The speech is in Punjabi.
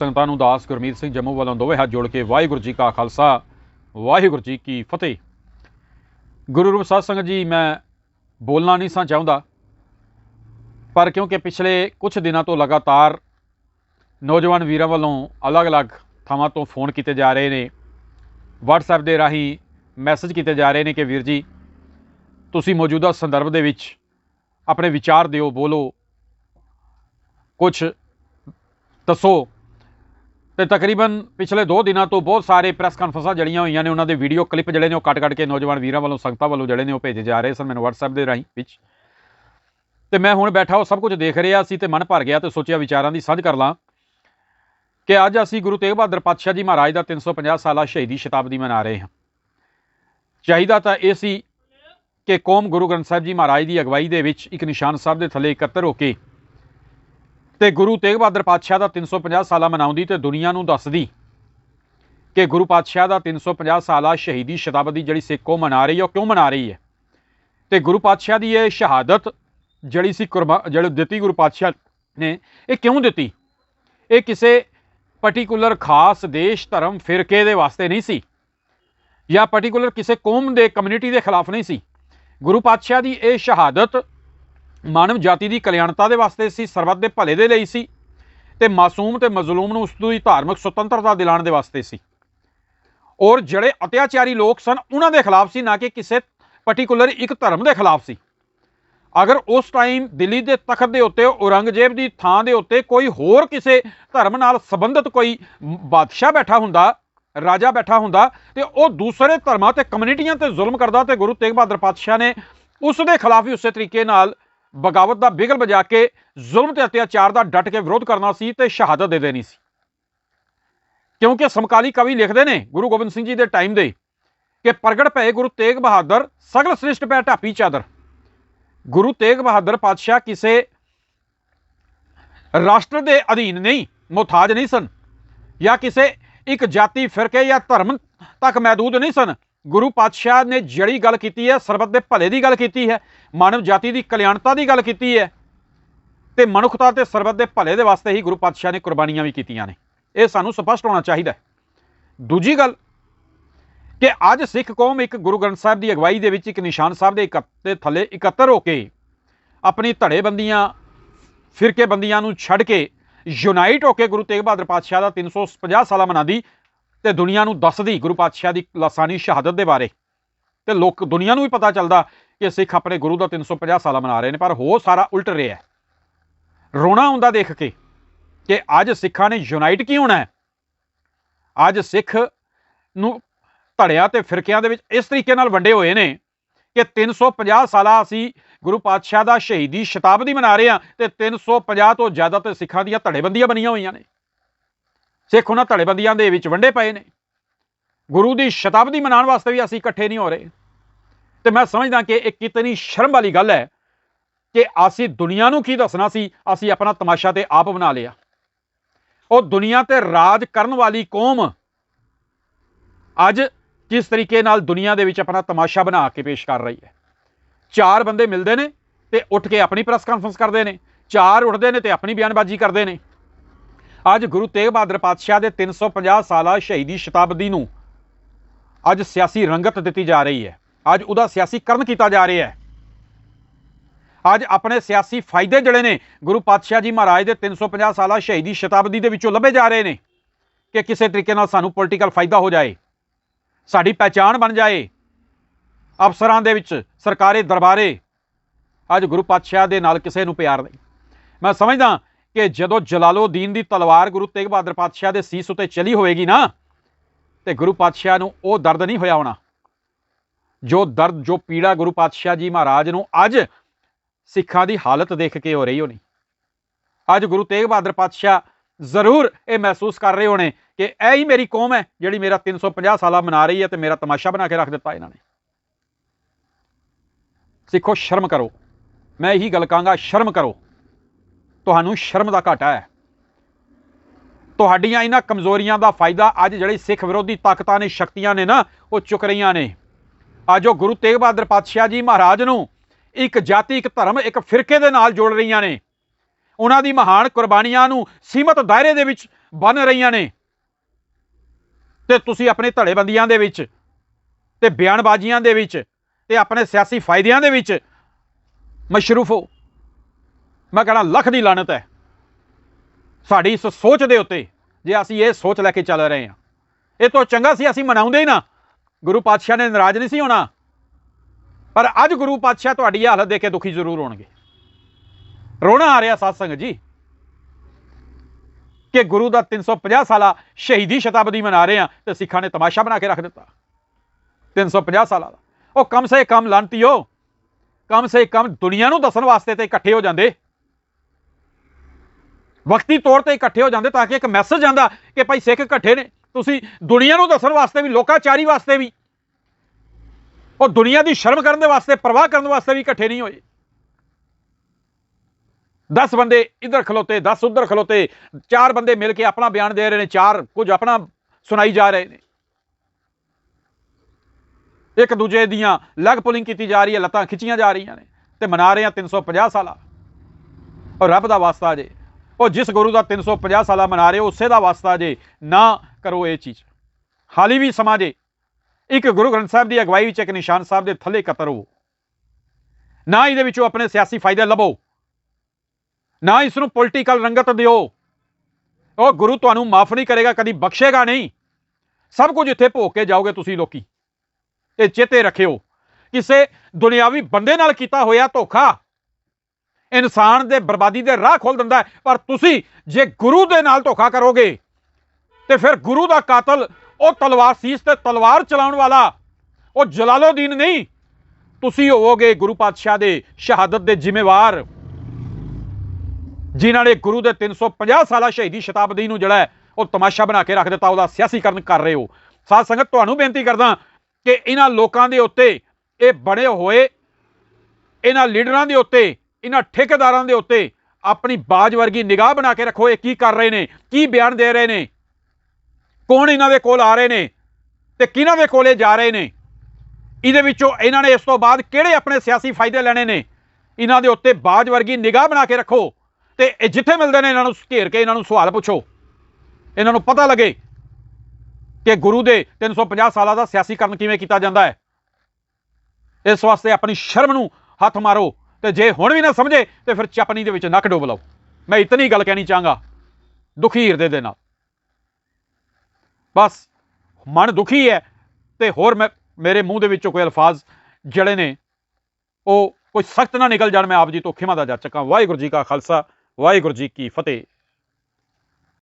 ਸੰਗਤਾਂ ਨੂੰ ਦਾਸ ਗੁਰਮੀਤ ਸਿੰਘ ਜੰਮੂ ਵੱਲੋਂ ਦੋਵੇਂ ਹੱਥ ਜੋੜ ਕੇ ਵਾਹਿਗੁਰੂ ਜੀ ਕਾ ਖਾਲਸਾ, ਵਾਹਿਗੁਰੂ ਜੀ ਕੀ ਫਤਿਹ। ਗੁਰੂ ਰੂਪ ਸਾਧ ਸੰਗਤ ਜੀ, ਮੈਂ ਬੋਲਣਾ ਨਹੀਂ ਸਾਂ ਚਾਹੁੰਦਾ, ਪਰ ਕਿਉਂਕਿ ਪਿਛਲੇ ਕੁਝ ਦਿਨਾਂ ਤੋਂ ਲਗਾਤਾਰ ਨੌਜਵਾਨ ਵੀਰਾਂ ਵੱਲੋਂ ਅਲੱਗ-ਅਲੱਗ ਥਾਵਾਂ ਤੋਂ ਫੋਨ ਕੀਤੇ ਜਾ ਰਹੇ ਨੇ, WhatsApp ਦੇ ਰਾਹੀਂ ਮੈਸੇਜ ਕੀਤੇ ਜਾ ਰਹੇ ਨੇ ਕਿ ਵੀਰ ਜੀ, ਤੁਸੀਂ ਮੌਜੂਦਾ ਸੰਦਰਭ ਦੇ ਵਿੱਚ ਆਪਣੇ ਵਿਚਾਰ ਦਿਓ, ਬੋਲੋ ਕੁਝ ਦੱਸੋ ਤੇ ਤਕਰੀਬਨ ਪਿਛਲੇ 2 ਦਿਨਾਂ ਤੋਂ ਬਹੁਤ ਸਾਰੇ ਪ੍ਰੈਸ ਕਾਨਫਰੰਸਾਂ ਜੜੀਆਂ ਹੋਈਆਂ ਨੇ, ਉਹਨਾਂ ਦੇ ਵੀਡੀਓ ਕਲਿੱਪ ਜਿਹੜੇ ਨੇ ਉਹ ਕੱਟ-ਕੱਟ ਕੇ ਨੌਜਵਾਨ ਵੀਰਾਂ ਵੱਲੋਂ, ਸੰਗਤਾਂ ਵੱਲੋਂ ਜਿਹੜੇ ਨੇ ਉਹ ਭੇਜੇ ਜਾ ਰਹੇ ਸਨ ਮੈਨੂੰ WhatsApp ਦੇ ਰਾਹੀਂ ਵਿੱਚ। ਤੇ ਮੈਂ ਹੁਣ ਬੈਠਾ, ਉਹ ਸਭ ਕੁਝ ਦੇਖ ਰਿਹਾ ਸੀ ਤੇ ਮਨ ਭਰ ਗਿਆ ਤੇ ਸੋਚਿਆ ਵਿਚਾਰਾਂ ਦੀ ਸਾਂਝ ਕਰ ਲਾਂ ਕਿ ਅੱਜ ਅਸੀਂ ਗੁਰੂ ਤੇਗ ਬਹਾਦਰ ਪਾਤਸ਼ਾਹ ਜੀ ਮਹਾਰਾਜ ਦਾ 350 ਸਾਲਾ ਸ਼ਹੀਦੀ ਸ਼ਤਾਬਦੀ ਮਨਾ ਰਹੇ ਹਾਂ। ਚਾਹੀਦਾ ਤਾਂ ਇਹ ਸੀ ਕਿ ਕੌਮ ਗੁਰੂ ਗ੍ਰੰਥ ਸਾਹਿਬ ਜੀ ਮਹਾਰਾਜ ਦੀ ਅਗਵਾਈ ਦੇ ਵਿੱਚ ਇੱਕ ਨਿਸ਼ਾਨ ਸਾਹਿਬ ਦੇ ਥੱਲੇ ਇਕੱਤਰ ਹੋ ਕੇ ਤੇ ਗੁਰੂ ਤੇਗ ਬਹਾਦਰ ਪਾਤਸ਼ਾਹ ਦਾ 350 ਸਾਲਾ ਮਨਾਉਂਦੀ ਤੇ ਦੁਨੀਆ ਨੂੰ ਦੱਸਦੀ ਕਿ ਗੁਰੂ ਪਾਤਸ਼ਾਹ ਦਾ 350 ਸਾਲਾ ਸ਼ਹੀਦੀ ਸ਼ਤਾਬਦੀ ਜਿਹੜੀ ਸਿੱਖ ਕੌਮ ਮਨਾ ਰਹੀ ਹੈ, ਉਹ ਕਿਉਂ ਮਨਾ ਰਹੀ ਹੈ? ਤੇ ਗੁਰੂ ਪਾਤਸ਼ਾਹ ਦੀ ਇਹ ਸ਼ਹਾਦਤ ਜਿਹੜੀ ਸੀ ਕੁਰਬਾ, ਜਿਹੜੀ ਦਿੱਤੀ ਗੁਰੂ ਪਾਤਸ਼ਾਹ ਨੇ, ਇਹ ਕਿਉਂ ਦਿੱਤੀ? ਇਹ ਕਿਸੇ ਪਾਰਟਿਕੂਲਰ ਖਾਸ ਦੇਸ਼, ਧਰਮ, ਫਿਰਕੇ ਦੇ ਵਾਸਤੇ ਨਹੀਂ ਸੀ ਜਾਂ ਪਾਰਟਿਕੂਲਰ ਕਿਸੇ ਕੌਮ ਦੇ ਕਮਿਊਨਿਟੀ ਦੇ ਖਿਲਾਫ ਨਹੀਂ ਸੀ। ਗੁਰੂ ਪਾਤਸ਼ਾਹ ਦੀ ਇਹ ਸ਼ਹਾਦਤ ਮਾਨਵ ਜਾਤੀ ਦੀ ਕਲਿਆਣਤਾ ਦੇ ਵਾਸਤੇ ਸੀ, ਸਰਬੱਤ ਦੇ ਭਲੇ ਦੇ ਲਈ ਸੀ ਤੇ ਮਾਸੂਮ ਤੇ ਮਜ਼ਲੂਮ ਨੂੰ ਉਸ ਦੀ ਧਾਰਮਿਕ ਸੁਤੰਤਰਤਾ ਦਿਲਾਉਣ ਦੇ ਵਾਸਤੇ ਸੀ। ਔਰ ਜਿਹੜੇ ਅਤਿਆਚਾਰੀ ਲੋਕ ਸਨ, ਉਹਨਾਂ ਦੇ ਖਿਲਾਫ ਸੀ, ਨਾ ਕਿ ਕਿਸੇ ਪਾਰਟਿਕੂਲਰ ਇੱਕ ਧਰਮ ਦੇ ਖਿਲਾਫ ਸੀ। ਅਗਰ ਉਸ ਟਾਈਮ ਦਿੱਲੀ ਦੇ ਤਖਤ ਦੇ ਉੱਤੇ, ਔਰੰਗਜ਼ੇਬ ਦੀ ਥਾਂ ਦੇ ਉੱਤੇ ਕੋਈ ਹੋਰ ਕਿਸੇ ਧਰਮ ਨਾਲ ਸੰਬੰਧਿਤ ਕੋਈ ਬਾਦਸ਼ਾਹ ਬੈਠਾ ਹੁੰਦਾ, ਰਾਜਾ ਬੈਠਾ ਹੁੰਦਾ ਤੇ ਉਹ ਦੂਸਰੇ ਧਰਮਾਂ ਤੇ ਕਮਿਊਨਿਟੀਆਂ ਤੇ ਜ਼ੁਲਮ ਕਰਦਾ ਤੇ ਗੁਰੂ ਤੇਗ ਬਹਾਦਰ ਪਾਤਸ਼ਾਹ ਨੇ ਉਸ ਦੇ ਖਿਲਾਫ ਵੀ ਉਸੇ ਤਰੀਕੇ ਨਾਲ ਬਗਾਵਤ ਦਾ ਬਿਗਲ ਵਜਾ ਕੇ ਜ਼ੁਲਮ ਤੇ ਅਤਿਆਚਾਰ ਦਾ ਡਟ ਕੇ ਵਿਰੋਧ ਕਰਨਾ ਸੀ ਤੇ ਸ਼ਹਾਦਤ ਦੇ ਦੇਣੀ ਸੀ। ਕਿਉਂਕਿ ਸਮਕਾਲੀ ਕਵੀ ਲਿਖਦੇ ਨੇ ਗੁਰੂ ਗੋਬਿੰਦ ਸਿੰਘ ਜੀ ਦੇ ਟਾਈਮ ਦੇ ਕਿ ਪ੍ਰਗਟ ਭਏ ਗੁਰੂ ਤੇਗ ਬਹਾਦਰ, ਸਗਲ ਸ੍ਰਿਸ਼ਟ ਪੈ ਢਾਪੀ ਚਾਦਰ। ਗੁਰੂ ਤੇਗ ਬਹਾਦਰ ਪਾਤਸ਼ਾਹ ਕਿਸੇ ਰਾਸ਼ਟਰ ਦੇ ਅਧੀਨ ਨਹੀਂ, ਮੁਹਤਾਜ ਨਹੀਂ ਸਨ ਜਾਂ ਕਿਸੇ ਇੱਕ ਜਾਤੀ ਫਿਰਕੇ ਜਾਂ ਧਰਮ ਤੱਕ ਮਹਦੂਦ ਨਹੀਂ ਸਨ। ਗੁਰੂ ਪਾਤਸ਼ਾਹ ਨੇ ਜਿਹੜੀ ਗੱਲ ਕੀਤੀ ਹੈ, ਸਰਬੱਤ ਦੇ ਭਲੇ ਦੀ ਗੱਲ ਕੀਤੀ ਹੈ, ਮਾਨਵ ਜਾਤੀ ਦੀ ਕਲਿਆਣਤਾ ਦੀ ਗੱਲ ਕੀਤੀ ਹੈ, ਤੇ ਮਨੁੱਖਤਾ ਤੇ ਸਰਬੱਤ ਦੇ ਭਲੇ ਦੇ ਵਾਸਤੇ ਹੀ ਗੁਰੂ ਪਾਤਸ਼ਾਹ ਨੇ ਕੁਰਬਾਨੀਆਂ ਵੀ ਕੀਤੀਆਂ ਨੇ। ਇਹ ਸਾਨੂੰ ਸਪਸ਼ਟ ਹੋਣਾ ਚਾਹੀਦਾ ਹੈ। ਦੂਜੀ ਗੱਲ ਕਿ ਅੱਜ ਸਿੱਖ ਕੌਮ ਇੱਕ ਗੁਰੂ ਗ੍ਰੰਥ ਸਾਹਿਬ ਦੀ ਅਗਵਾਈ ਦੇ ਵਿੱਚ ਇੱਕ ਨਿਸ਼ਾਨ ਸਾਹਿਬ ਦੇ ਇਕੱਤੇ ਥੱਲੇ ਇਕੱਤਰ ਹੋ ਕੇ ਆਪਣੀ ਧੜੇਬੰਦੀਆਂ ਫਿਰਕੇ ਬੰਦੀਆਂ ਨੂੰ ਛੱਡ ਕੇ ਯੂਨਾਈਟ ਹੋ ਕੇ ਗੁਰੂ ਤੇਗ ਬਹਾਦਰ ਪਾਤਸ਼ਾਹ ਦਾ 350 ਸਾਲਾ ਮਨਾਦੀ ਤੇ ਦੁਨੀਆ ਨੂੰ ਦੱਸਦੀ ਗੁਰੂ ਪਾਤਸ਼ਾਹ ਦੀ ਲਾਸਾਨੀ ਸ਼ਹਾਦਤ ਦੇ ਬਾਰੇ। ਤੇ ਲੋਕ ਦੁਨੀਆ ਨੂੰ ਵੀ ਪਤਾ ਚੱਲਦਾ ਕਿ ਸਿੱਖ ਆਪਣੇ ਗੁਰੂ ਦਾ 350 ਸਾਲਾ ਮਨਾ ਰਹੇ ਨੇ, ਪਰ ਹੋ ਸਾਰਾ ਉਲਟ ਰਿਹਾ ਹੈ। ਰੋਣਾ ਹੁੰਦਾ ਦੇਖ ਕੇ ਕਿ ਅੱਜ ਸਿੱਖਾਂ ਨੇ ਯੂਨਾਈਟ ਕੀ ਹੋਣਾ ਹੈ? ਅੱਜ ਸਿੱਖ ਨੂੰ ਧੜਿਆਂ ਤੇ ਫਿਰਕਿਆਂ ਦੇ ਵਿੱਚ ਇਸ ਤਰੀਕੇ ਨਾਲ ਵੰਡੇ ਹੋਏ ਨੇ ਕਿ 350 ਸਾਲਾ ਅਸੀਂ ਗੁਰੂ ਪਾਤਸ਼ਾਹ ਦਾ ਸ਼ਹੀਦੀ ਸ਼ਤਾਬਦੀ ਮਨਾ ਰਹੇ ਹਾਂ ਤੇ 350 ਤੋਂ ਜ਼ਿਆਦਾ ਤੇ ਸਿੱਖਾਂ ਦੀਆਂ ਧੜੇਬੰਦੀਆਂ ਬਣੀਆਂ ਹੋਈਆਂ ਨੇ। ਸਿੱਖ ਉਹਨਾਂ ਧੜੇਬੰਦੀਆਂ ਦੇ ਵਿੱਚ ਵੰਡੇ ਪਏ ਨੇ। ਗੁਰੂ ਦੀ ਸ਼ਤਾਬਦੀ ਮਨਾਉਣ ਵਾਸਤੇ ਵੀ ਅਸੀਂ ਇਕੱਠੇ ਨਹੀਂ ਹੋ ਰਹੇ। ਤੇ ਮੈਂ ਸਮਝਦਾ ਕਿ ਇਹ ਕਿਤਨੀ ਸ਼ਰਮ ਵਾਲੀ ਗੱਲ ਹੈ ਕਿ ਅਸੀਂ ਦੁਨੀਆ ਨੂੰ ਕੀ ਦੱਸਣਾ ਸੀ, ਅਸੀਂ ਆਪਣਾ ਤਮਾਸ਼ਾ ਤੇ ਆਪ ਬਣਾ ਲਿਆ। ਉਹ ਦੁਨੀਆ ਤੇ ਰਾਜ ਕਰਨ ਵਾਲੀ ਕੌਮ ਅੱਜ ਕਿਸ ਤਰੀਕੇ ਨਾਲ ਦੁਨੀਆ ਦੇ ਵਿੱਚ ਆਪਣਾ ਤਮਾਸ਼ਾ ਬਣਾ ਕੇ ਪੇਸ਼ ਕਰ ਰਹੀ ਹੈ। ਚਾਰ ਬੰਦੇ ਮਿਲਦੇ ਨੇ ਤੇ ਉੱਠ ਕੇ ਆਪਣੀ ਪ੍ਰੈਸ ਕਾਨਫਰੰਸ ਕਰਦੇ ਨੇ, ਚਾਰ ਉੱਠਦੇ ਨੇ ਤੇ ਆਪਣੀ ਬਿਆਨਬਾਜ਼ੀ ਕਰਦੇ ਨੇ। ਅੱਜ ਗੁਰੂ ਤੇਗ ਬਹਾਦਰ ਪਾਤਸ਼ਾਹ ਦੇ 350 ਸਾਲਾ ਸ਼ਹੀਦੀ ਸ਼ਤਾਬਦੀ ਨੂੰ ਅੱਜ ਸਿਆਸੀ ਰੰਗਤ ਦਿੱਤੀ ਜਾ ਰਹੀ ਹੈ। ਅੱਜ ਉਹਦਾ ਸਿਆਸੀਕਰਨ ਕੀਤਾ ਜਾ ਰਿਹਾ ਹੈ। ਅੱਜ ਆਪਣੇ ਸਿਆਸੀ ਫਾਇਦੇ ਜਿਹੜੇ ਨੇ, ਗੁਰੂ ਪਾਤਸ਼ਾਹ ਜੀ ਮਹਾਰਾਜ ਦੇ 350 ਸਾਲਾ ਸ਼ਹੀਦੀ ਸ਼ਤਾਬਦੀ ਦੇ ਵਿੱਚੋਂ ਲੱਭੇ ਜਾ ਰਹੇ ਨੇ ਕਿ ਕਿਸੇ ਤਰੀਕੇ ਨਾਲ ਸਾਨੂੰ ਪੋਲੀਟੀਕਲ ਫਾਇਦਾ ਹੋ ਜਾਏ, ਸਾਡੀ ਪਹਿਚਾਣ ਬਣ ਜਾਏ, ਅਫਸਰਾਂ ਦੇ ਵਿੱਚ ਸਰਕਾਰੀ ਦਰਬਾਰੇ ਅੱਜ ਗੁਰੂ ਪਾਤਸ਼ਾਹ ਦੇ ਨਾਲ ਕਿਸੇ ਨੂੰ ਪਿਆਰ ਨਹੀਂ। ਮੈਂ ਸਮਝਦਾ ਕਿ ਜਦੋਂ ਜਲਾਲਉਦੀਨ ਦੀ ਤਲਵਾਰ ਗੁਰੂ ਤੇਗ ਬਹਾਦਰ ਪਾਤਸ਼ਾਹ ਦੇ ਸੀਸ ਉਤੇ ਚਲੀ ਹੋਵੇਗੀ ਨਾ, ਤੇ ਗੁਰੂ ਪਾਤਸ਼ਾਹ ਨੂੰ ਉਹ ਦਰਦ ਨਹੀਂ ਹੋਇਆ ਹੋਣਾ। ਜੋ ਦਰਦ, ਜੋ ਪੀੜਾ ਗੁਰੂ ਪਾਤਸ਼ਾਹ ਜੀ ਮਹਾਰਾਜ ਨੂੰ ਅੱਜ ਸਿੱਖਾਂ ਦੀ ਹਾਲਤ ਦੇਖ ਕੇ ਹੋ ਰਹੀ ਹੋਣੀ। ਅੱਜ ਗੁਰੂ ਤੇਗ ਬਹਾਦਰ ਪਾਤਸ਼ਾਹ ਜ਼ਰੂਰ ਇਹ ਮਹਿਸੂਸ ਕਰ ਰਹੇ ਹੋਣੇ ਕਿ ਇਹ ਹੀ ਮੇਰੀ ਕੌਮ ਹੈ ਜਿਹੜੀ ਮੇਰਾ 350 ਸਾਲਾ ਮਨਾ ਰਹੀ ਹੈ ਤੇ ਮੇਰਾ ਤਮਾਸ਼ਾ ਬਣਾ ਕੇ ਰੱਖ ਦਿੱਤਾ ਇਹਨਾਂ ਨੇ। ਸਿੱਖੋ, ਸ਼ਰਮ ਕਰੋ। ਮੈਂ ਇਹੀ ਗੱਲ ਕਹਾਂਗਾ, ਸ਼ਰਮ ਕਰੋ। ਤੁਹਾਨੂੰ ਸ਼ਰਮ ਦਾ ਘਾਟਾ ਹੈ। ਤੁਹਾਡੀਆਂ ਇਹਨਾਂ ਕਮਜ਼ੋਰੀਆਂ ਦਾ ਫਾਇਦਾ ਅੱਜ ਜਿਹੜੀ ਸਿੱਖ ਵਿਰੋਧੀ ਤਾਕਤਾਂ ਨੇ, ਸ਼ਕਤੀਆਂ ਨੇ ਨਾ, ਉਹ ਚੁੱਕ ਰਹੀਆਂ ਨੇ। ਅੱਜ ਉਹ ਗੁਰੂ ਤੇਗ ਬਹਾਦਰ ਪਾਤਸ਼ਾਹ ਜੀ ਮਹਾਰਾਜ ਨੂੰ ਇੱਕ ਜਾਤੀ, ਇੱਕ ਧਰਮ, ਇੱਕ ਫਿਰਕੇ ਦੇ ਨਾਲ ਜੋੜ ਰਹੀਆਂ ਨੇ। ਉਹਨਾਂ ਦੀ ਮਹਾਨ ਕੁਰਬਾਨੀਆਂ ਨੂੰ ਸੀਮਤ ਦਾਇਰੇ ਦੇ ਵਿੱਚ ਬਨ ਰਹੀਆਂ ਨੇ। ਤੇ ਤੁਸੀਂ ਆਪਣੇ ਧੜੇਬੰਦੀਆਂ ਦੇ ਵਿੱਚ ਤੇ ਬਿਆਨਬਾਜ਼ੀਆਂ ਦੇ ਵਿੱਚ ਤੇ ਆਪਣੇ ਸਿਆਸੀ ਫਾਇਦਿਆਂ ਦੇ ਵਿੱਚ ਮਸ਼ਰੂਫ ਹੋ। ਮੈਂ ਕਹਣਾ, ਲੱਖ ਦੀ ਲਾਨਤ ਹੈ। ਸਾਡੀ ਇਸ ਸੋਚ ਦੇ ਉੱਤੇ ਜੇ ਅਸੀਂ ਇਹ ਸੋਚ ਲੈ ਕੇ ਚੱਲ ਰਹੇ ਹਾਂ। ਇਹ ਤੋਂ ਚੰਗਾ ਸੀ ਅਸੀਂ ਮਨਾਉਂਦੇ ਹੀ ਨਾ। ਗੁਰੂ ਪਾਤਸ਼ਾਹ ਨੇ ਨਾਰਾਜ਼ ਨਹੀਂ ਸੀ ਹੋਣਾ। ਪਰ ਅੱਜ ਗੁਰੂ ਪਾਤਸ਼ਾਹ ਤੁਹਾਡੀ ਹਾਲਤ ਦੇਖ ਕੇ ਦੁਖੀ ਜ਼ਰੂਰ ਹੋਣਗੇ। ਰੋਣਾ ਆ ਰਿਹਾ ਸਾਧ ਸੰਗਤ ਜੀ, ਕਿ ਗੁਰੂ ਦਾ 350 ਸਾਲਾ ਸ਼ਹੀਦੀ ਸ਼ਤਾਬਦੀ ਮਨਾ ਰਹੇ ਆ ਤੇ ਸਿੱਖਾਂ ਨੇ ਤਮਾਸ਼ਾ ਬਣਾ ਕੇ ਰੱਖ ਦਿੱਤਾ। 350 ਸਾਲਾਂ ਦਾ। ਉਹ ਕਮ ਸੇ ਕਮ ਲੰਤੀਓ ਕਮ ਸੇ ਕਮ ਦੁਨੀਆ ਨੂੰ ਦੱਸਣ ਵਾਸਤੇ ਤੇ ਇਕੱਠੇ ਹੋ ਜਾਂਦੇ। ਵਕਤੀ ਤੌਰ ਤੇ ਇਕੱਠੇ ਹੋ ਜਾਂਦੇ ਤਾਂ ਕਿ ਇੱਕ ਮੈਸੇਜ ਆਂਦਾ ਕਿ ਭਾਈ ਸਿੱਖ ਇਕੱਠੇ ਨੇ। ਤੁਸੀਂ ਦੁਨੀਆ ਨੂੰ ਦੱਸਣ ਵਾਸਤੇ ਵੀ ਲੋਕਾਚਾਰੀ ਵਾਸਤੇ ਵੀ। ਉਹ ਦੁਨੀਆ ਦੀ ਸ਼ਰਮ ਕਰਨ ਦੇ ਵਾਸਤੇ, ਪ੍ਰਵਾਹ ਕਰਨ ਵਾਸਤੇ ਵੀ ਇਕੱਠੇ ਨਹੀਂ ਹੋਏ। 10 ਬੰਦੇ ਇੱਧਰ ਖਲੋਤੇ 10 ਉੱਧਰ ਖਲੋਤੇ, ਚਾਰ ਬੰਦੇ ਮਿਲ ਕੇ ਆਪਣਾ ਬਿਆਨ ਦੇ ਰਹੇ ਨੇ, ਚਾਰ ਕੁਝ ਆਪਣਾ ਸੁਣਾਈ ਜਾ ਰਹੇ ਨੇ। ਇੱਕ ਦੂਜੇ ਦੀਆਂ ਲੈਗ ਪੁਲਿੰਗ ਕੀਤੀ ਜਾ ਰਹੀ ਹੈ, ਲੱਤਾਂ ਖਿੱਚੀਆਂ ਜਾ ਰਹੀਆਂ ਨੇ ਤੇ ਮਨਾ ਰਹੇ ਆ 350 ਸਾਲਾ। ਔਰ ਰੱਬ ਦਾ ਵਾਸਤਾ ਜੇ ਉਹ ਜਿਸ ਗੁਰੂ ਦਾ 350 ਸਾਲਾ ਮਨਾ ਰਹੇ ਹੋ, ਉਸੇ ਦਾ ਵਾਸਤਾ ਜੇ ਨਾ ਕਰੋ ਇਹ ਚੀਜ਼। ਹਾਲੀ ਵੀ ਸਮਾਂ ਜੇ, ਇੱਕ ਗੁਰੂ ਗ੍ਰੰਥ ਸਾਹਿਬ ਦੀ ਅਗਵਾਈ ਵਿੱਚ ਇੱਕ ਨਿਸ਼ਾਨ ਸਾਹਿਬ ਦੇ ਥੱਲੇ ਕਤਰੋ ਨਾ ਇਹਦੇ ਵਿੱਚੋਂ ਆਪਣੇ ਸਿਆਸੀ ਫਾਇਦੇ ਲਵੋ ਨਾ ਇਸ ਨੂੰ ਪੋਲਿਟੀਕਲ ਰੰਗਤ ਦਿਓ। ਉਹ ਗੁਰੂ ਤੁਹਾਨੂੰ ਮਾਫ ਨਹੀਂ ਕਰੇਗਾ, ਕਦੀ ਬਖਸ਼ੇਗਾ ਨਹੀਂ। ਸਭ ਕੁਝ ਇੱਥੇ ਭੋਗ ਕੇ ਜਾਓਗੇ ਤੁਸੀਂ ਲੋਕੀ। ਇਹ ਚੇਤੇ ਰੱਖਿਓ। ਕਿਸੇ ਦੁਨਿਆਵੀ ਬੰਦੇ ਨਾਲ ਕੀਤਾ ਹੋਇਆ ਧੋਖਾ ਇਨਸਾਨ ਦੇ ਬਰਬਾਦੀ ਦੇ ਰਾਹ ਖੋਲ ਦਿੰਦਾ ਪਰ ਤੁਸੀਂ ਜੇ ਗੁਰੂ ਦੇ ਨਾਲ ਧੋਖਾ ਕਰੋਗੇ, ਤੇ ਫਿਰ ਗੁਰੂ ਦਾ ਕਾਤਲ, ਉਹ ਤਲਵਾਰ ਸੀਸ ਤੇ ਤਲਵਾਰ ਚਲਾਉਣ ਵਾਲਾ, ਉਹ ਜਲਾਲੋਦੀਨ ਨਹੀਂ। ਤੁਸੀਂ ਹੋਵੋਗੇ ਗੁਰੂ ਪਾਤਸ਼ਾਹ ਦੇ ਸ਼ਹਾਦਤ ਦੇ ਜ਼ਿੰਮੇਵਾਰ, ਜਿਨ੍ਹਾਂ ਨੇ ਗੁਰੂ ਦੇ 350 ਸਾਲਾ ਸ਼ਹੀਦੀ ਸ਼ਤਾਬਦੀ ਨੂੰ ਜਿਹੜਾ ਉਹ ਤਮਾਸ਼ਾ ਬਣਾ ਕੇ ਰੱਖ ਦਿੱਤਾ, ਉਹਦਾ ਸਿਆਸੀਕਰਨ ਕਰ ਰਹੇ ਹੋ। ਸਾਧ ਸੰਗਤ, ਤੁਹਾਨੂੰ ਬੇਨਤੀ ਕਰਦਾ ਕਿ ਇਹਨਾਂ ਲੋਕਾਂ ਦੇ ਉੱਤੇ ਇਹ ਬਣੇ ਹੋਏ, ਇਹਨਾਂ ਲੀਡਰਾਂ ਦੇ ਉੱਤੇ ਇਹਨਾਂ ਠੇਕੇਦਾਰਾਂ ਦੇ ਉੱਤੇ ਆਪਣੀ ਬਾਜ ਵਰਗੀ ਨਿਗਾਹ ਬਣਾ ਕੇ ਰੱਖੋ, ਇਹ ਕੀ ਕਰ ਰਹੇ ਨੇ, ਕੀ ਬਿਆਨ ਦੇ ਰਹੇ ਨੇ, ਕੌਣ ਇਹਨਾਂ ਦੇ ਕੋਲ ਆ ਰਹੇ ਨੇ ਤੇ ਕਿਹਨਾਂ ਦੇ ਕੋਲੇ ਜਾ ਰਹੇ ਨੇ? ਇਹਦੇ ਵਿੱਚੋਂ ਇਹਨਾਂ ਨੇ ਇਸ ਤੋਂ ਬਾਅਦ ਕਿਹੜੇ ਆਪਣੇ ਸਿਆਸੀ ਫਾਇਦੇ ਲੈਣੇ ਨੇ? ਇਹਨਾਂ ਦੇ ਉੱਤੇ ਬਾਜ ਵਰਗੀ ਨਿਗਾਹ ਬਣਾ ਕੇ ਰੱਖੋ ਤੇ ਇਹ ਜਿੱਥੇ ਮਿਲਦੇ ਨੇ ਇਹਨਾਂ ਨੂੰ ਘੇਰ ਕੇ ਇਹਨਾਂ ਨੂੰ ਸਵਾਲ ਪੁੱਛੋ। ਇਹਨਾਂ ਨੂੰ ਪਤਾ ਲੱਗੇ ਕਿ ਗੁਰੂ ਦੇ 350 ਸਾਲਾਂ ਦਾ ਸਿਆਸੀਕਰਨ ਕਿਵੇਂ ਕੀਤਾ ਜਾਂਦਾ ਹੈ। ਇਸ ਵਾਸਤੇ ਆਪਣੀ ਸ਼ਰਮ ਨੂੰ ਹੱਥ ਮਾਰੋ। ਤੇ ਜੇ ਹੁਣ ਵੀ ਨਾ ਸਮਝੇ, ਤੇ ਫਿਰ ਚਪਨੀ ਦੇ ਵਿੱਚ ਨੱਕ ਡੋਬ ਲਓ। ਮੈਂ ਇਤਨੀ ਗੱਲ ਕਹਿਣੀ ਚਾਹਾਂਗਾ ਦੁਖੀ ਹਿਰਦੇ ਦੇ ਨਾਲ। ਬਸ, ਮਨ ਦੁਖੀ ਹੈ, ਤੇ ਹੋਰ ਮੈਂ, ਮੇਰੇ ਮੂੰਹ ਦੇ ਵਿੱਚੋਂ ਕੋਈ ਅਲਫਾਜ਼ ਜਿਹੜੇ ਨੇ, ਉਹ ਕੋਈ ਸਖਤ ਨਾ ਨਿਕਲ ਜਾਣ, ਮੈਂ ਆਪ ਜੀ ਤੋਂ ਖਿਮਾ ਦਾ ਜਾ ਚੱਕਾਂ। ਵਾਹਿਗੁਰੂ ਜੀ ਕਾ ਖਾਲਸਾ, ਵਾਹਿਗੁਰੂ ਜੀ ਕੀ ਫਤਿਹ।